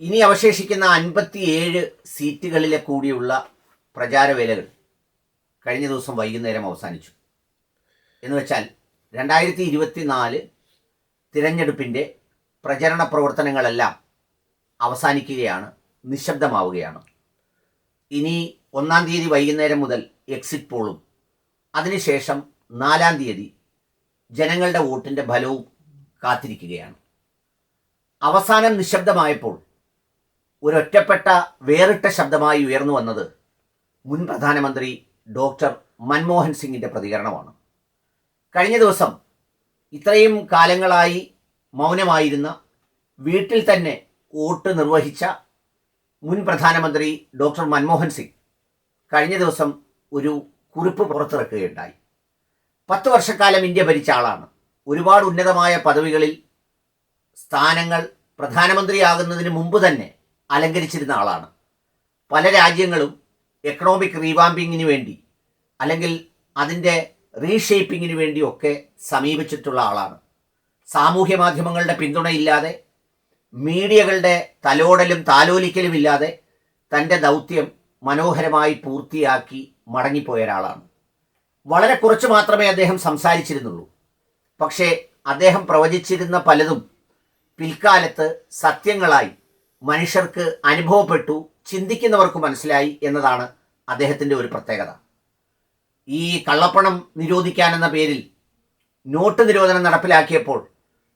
ഇനി അവശേഷിക്കുന്ന അൻപത്തിയേഴ് സീറ്റുകളിലെ കൂടിയുള്ള പ്രചാരവേലകൾ കഴിഞ്ഞ ദിവസം വൈകുന്നേരം അവസാനിച്ചു. എന്ന് വെച്ചാൽ രണ്ടായിരത്തി ഇരുപത്തി നാല് തിരഞ്ഞെടുപ്പിന്റെ പ്രചരണ പ്രവർത്തനങ്ങളെല്ലാം അവസാനിക്കുകയാണ് നിശബ്ദമാവുകയാണ്. ഇനി ഒന്നാം തീയതി വൈകുന്നേരം മുതൽ എക്സിറ്റ് പോളും. അതിനുശേഷം നാലാം തീയതി ജനങ്ങളുടെ വോട്ടിന്റെ ഫലവും കാത്തിരിക്കുകയാണ്. അവസാനം നിശബ്ദമായപ്പോൾ ഒരൊറ്റപ്പെട്ട വേറിട്ട ശബ്ദമായി ഉയർന്നു വന്നത് മുൻ പ്രധാനമന്ത്രി ഡോക്ടർ മൻമോഹൻ സിംഗിന്റെ പ്രതികരണമാണ്. കഴിഞ്ഞ ദിവസം ഇത്രയും കാലങ്ങളായി മൗനമായിരുന്ന വീട്ടിൽ തന്നെ വോട്ട് നിർവഹിച്ച മുൻ പ്രധാനമന്ത്രി ഡോക്ടർ മൻമോഹൻ സിംഗ് കഴിഞ്ഞ ദിവസം ഒരു കുറിപ്പ് പുറത്തിറക്കുകയുണ്ടായി. പത്ത് വർഷക്കാലം ഇന്ത്യ ഭരിച്ച ആളാണ്. ഒരുപാട് ഉന്നതമായ പദവികളിൽ സ്ഥാനങ്ങൾ പ്രധാനമന്ത്രിയാകുന്നതിന് മുമ്പ് തന്നെ അലങ്കരിച്ചിരുന്ന ആളാണ്. പല രാജ്യങ്ങളും എക്കണോമിക് റീവാമ്പിങ്ങിന് വേണ്ടി അല്ലെങ്കിൽ അതിന്റെ റീഷേപ്പിങ്ങിന് വേണ്ടിയൊക്കെ സമീപിച്ചിട്ടുള്ള ആളാണ്. സാമൂഹ്യ മാധ്യമങ്ങളുടെ പിന്തുണയില്ലാതെ മീഡിയകളുടെ തലോടലും താലോലിക്കലും ഇല്ലാതെ തന്റെ ദൗത്യം മനോഹരമായി പൂർത്തിയാക്കി മടങ്ങിപ്പോയ ഒരാളാണ്. വളരെ കുറച്ച് മാത്രമേ അദ്ദേഹം സംസാരിച്ചിരുന്നുള്ളൂ. പക്ഷേ അദ്ദേഹം പ്രവചിച്ചിരുന്ന പലതും പിൽക്കാലത്ത് സത്യങ്ങളായി മനുഷ്യർക്ക് അനുഭവപ്പെട്ടു ചിന്തിക്കുന്നവർക്ക് മനസ്സിലായി എന്നതാണ് അദ്ദേഹത്തിന്റെ ഒരു പ്രത്യേകത. ഈ കള്ളപ്പണം നിരോധിക്കാനെന്ന പേരിൽ നോട്ട് നിരോധനം നടപ്പിലാക്കിയപ്പോൾ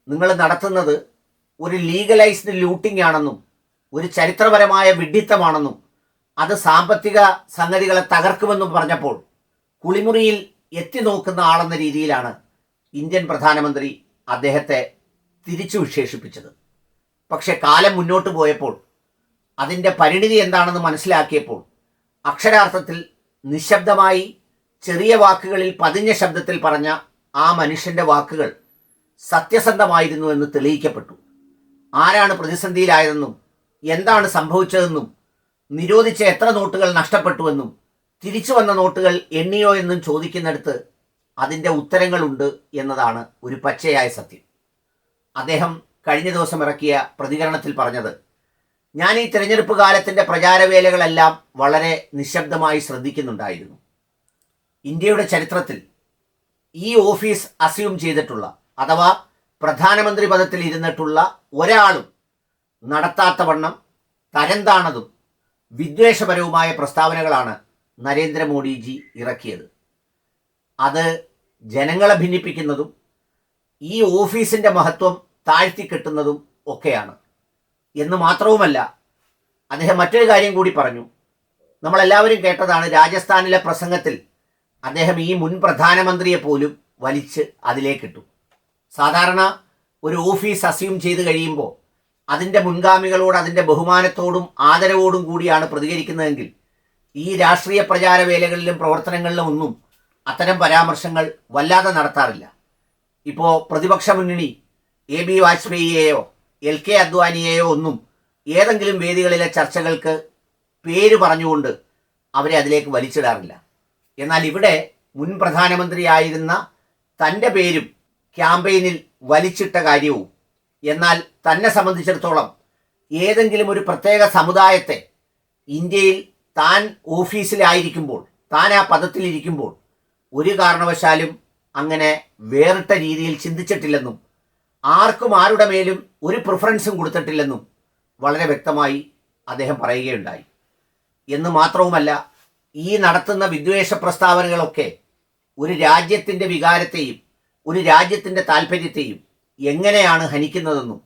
നിങ്ങൾ നടത്തുന്നത് ഒരു ലീഗലൈസ്ഡ് ലൂട്ടിംഗ് ആണെന്നും ഒരു ചരിത്രപരമായ വിഡ്ഢിത്തമാണെന്നും അത് സാമ്പത്തിക സംഗതികളെ തകർക്കുമെന്നും പറഞ്ഞപ്പോൾ കുളിമുറിയിൽ എത്തി നോക്കുന്ന ആളെന്ന രീതിയിലാണ് ഇന്ത്യൻ പ്രധാനമന്ത്രി അദ്ദേഹത്തെ തിരിച്ചു വിശേഷിപ്പിച്ചത്. പക്ഷെ കാലം മുന്നോട്ട് പോയപ്പോൾ അതിന്റെ പരിണിതി എന്താണെന്ന് മനസ്സിലാക്കിയപ്പോൾ അക്ഷരാർത്ഥത്തിൽ നിശബ്ദമായി ചെറിയ വാക്കുകളിൽ പതിഞ്ഞ ശബ്ദത്തിൽ പറഞ്ഞ ആ മനുഷ്യന്റെ വാക്കുകൾ സത്യസന്ധമായിരുന്നു എന്ന് തെളിയിക്കപ്പെട്ടു. ആരാണ് പ്രതിസന്ധിയിലായതെന്നും എന്താണ് സംഭവിച്ചതെന്നും നിരോധിച്ച എത്ര നോട്ടുകൾ നഷ്ടപ്പെട്ടുവെന്നും തിരിച്ചു വന്ന നോട്ടുകൾ എണ്ണിയോ എന്നും ചോദിക്കുന്നിടത്ത് അതിന്റെ ഉത്തരങ്ങളുണ്ട് എന്നതാണ് ഒരു പച്ചയായ സത്യം. അദ്ദേഹം കഴിഞ്ഞ ദിവസം ഇറക്കിയ പ്രതികരണത്തിൽ പറഞ്ഞത് ഞാൻ ഈ തിരഞ്ഞെടുപ്പ് കാലത്തിന്റെ പ്രചാരവേലകളെല്ലാം വളരെ നിശബ്ദമായി ശ്രദ്ധിക്കുന്നുണ്ടായിരുന്നു. ഇന്ത്യയുടെ ചരിത്രത്തിൽ ഈ ഓഫീസ് അസ്യൂം ചെയ്തിട്ടുള്ള അഥവാ പ്രധാനമന്ത്രി പദത്തിൽ ഇരുന്നിട്ടുള്ള ഒരാളും നടത്താത്ത വണ്ണം തരംതാണതും വിദ്വേഷപരവുമായ പ്രസ്താവനകളാണ് നരേന്ദ്രമോദിജി ഇറക്കിയത്. അത് ജനങ്ങളെ ഭിന്നിപ്പിക്കുന്നതും ഈ ഓഫീസിന്റെ മഹത്വം താഴ്ത്തിക്കെട്ടുന്നതും ഒക്കെയാണ്. എന്ന് മാത്രവുമല്ല അദ്ദേഹം മറ്റൊരു കാര്യം കൂടി പറഞ്ഞു. നമ്മളെല്ലാവരും കേട്ടതാണ് രാജസ്ഥാനിലെ പ്രസംഗത്തിൽ അദ്ദേഹം ഈ മുൻ പ്രധാനമന്ത്രിയെ പോലും വലിച്ച് അതിലേക്കിട്ടു. സാധാരണ ഒരു ഓഫീസ് അസ്യൂം ചെയ്ത് കഴിയുമ്പോൾ അതിന്റെ മുൻഗാമികളോട് അതിന്റെ ബഹുമാനത്തോടും ആദരവോടും കൂടിയാണ് പ്രതികരിക്കുന്നതെങ്കിൽ ഈ രാഷ്ട്രീയ പ്രചാര വേലകളിലും പ്രവർത്തനങ്ങളിലും ഒന്നും അത്തരം പരാമർശങ്ങൾ വല്ലാതെ നടത്താറില്ല. ഇപ്പോൾ പ്രതിപക്ഷ മുന്നണി എ ബി വാജ്പേയിയെയോ എൽ കെ അദ്വാനിയെയോ ഒന്നും ഏതെങ്കിലും വേദികളിലെ ചർച്ചകൾക്ക് പേര് പറഞ്ഞുകൊണ്ട് അവരെ അതിലേക്ക് വലിച്ചിടാറില്ല. എന്നാൽ ഇവിടെ മുൻ പ്രധാനമന്ത്രിയായിരുന്ന തന്റെ പേരും ക്യാമ്പയിനിൽ വലിച്ചിട്ട കാര്യവും എന്നാൽ തന്നെ സംബന്ധിച്ചിടത്തോളം ഏതെങ്കിലും ഒരു പ്രത്യേക സമുദായത്തെ ഇന്ത്യയിൽ താൻ ഓഫീസിലായിരിക്കുമ്പോൾ താൻ ആ പദത്തിലിരിക്കുമ്പോൾ ഒരു കാരണവശാലും അങ്ങനെ വേറിട്ട രീതിയിൽ ചിന്തിച്ചിട്ടില്ലെന്നും ആർക്കും ആരുടെ മേലും ഒരു പ്രിഫറൻസും കൊടുത്തിട്ടില്ലെന്നും വളരെ വ്യക്തമായി അദ്ദേഹം പറയുകയുണ്ടായി. എന്ന് മാത്രവുമല്ല ഈ നടത്തുന്ന വിദ്വേഷ പ്രസ്താവനകളൊക്കെ ഒരു രാജ്യത്തിന്റെ വികാരത്തെയും ഒരു രാജ്യത്തിന്റെ താല്പര്യത്തെയും എങ്ങനെയാണ് ഹനിക്കുന്നതെന്നും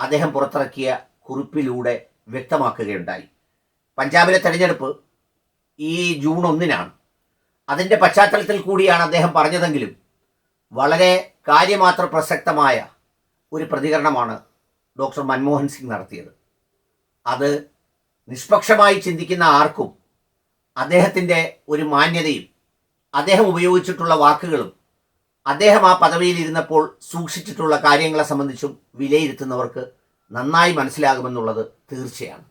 അദ്ദേഹം പുറത്തിറക്കിയ കുറിപ്പിലൂടെ വ്യക്തമാക്കുകയുണ്ടായി. പഞ്ചാബിലെ തെരഞ്ഞെടുപ്പ് ഈ ജൂൺ ഒന്നിനാണ്. അതിന്റെ പശ്ചാത്തലത്തിൽ കൂടിയാണ് അദ്ദേഹം പറഞ്ഞതെങ്കിലും വളരെ കാര്യമാത്ര പ്രസക്തമായ ഒരു പ്രതികരണമാണ് ഡോക്ടർ മൻമോഹൻ സിംഗ് നടത്തിയത്. അത് നിഷ്പക്ഷമായി ചിന്തിക്കുന്ന ആർക്കും അദ്ദേഹത്തിന്റെ ഒരു മാന്യതയും അദ്ദേഹം ഉപയോഗിച്ചിട്ടുള്ള വാക്കുകളും അദ്ദേഹം ആ പദവിയിൽ ഇരുന്നപ്പോൾ സൂക്ഷിച്ചിട്ടുള്ള കാര്യങ്ങളെ സംബന്ധിച്ചും വിലയിരുത്തുന്നവർക്ക് നന്നായി മനസ്സിലാകുമെന്നുള്ളത് തീർച്ചയാണ്.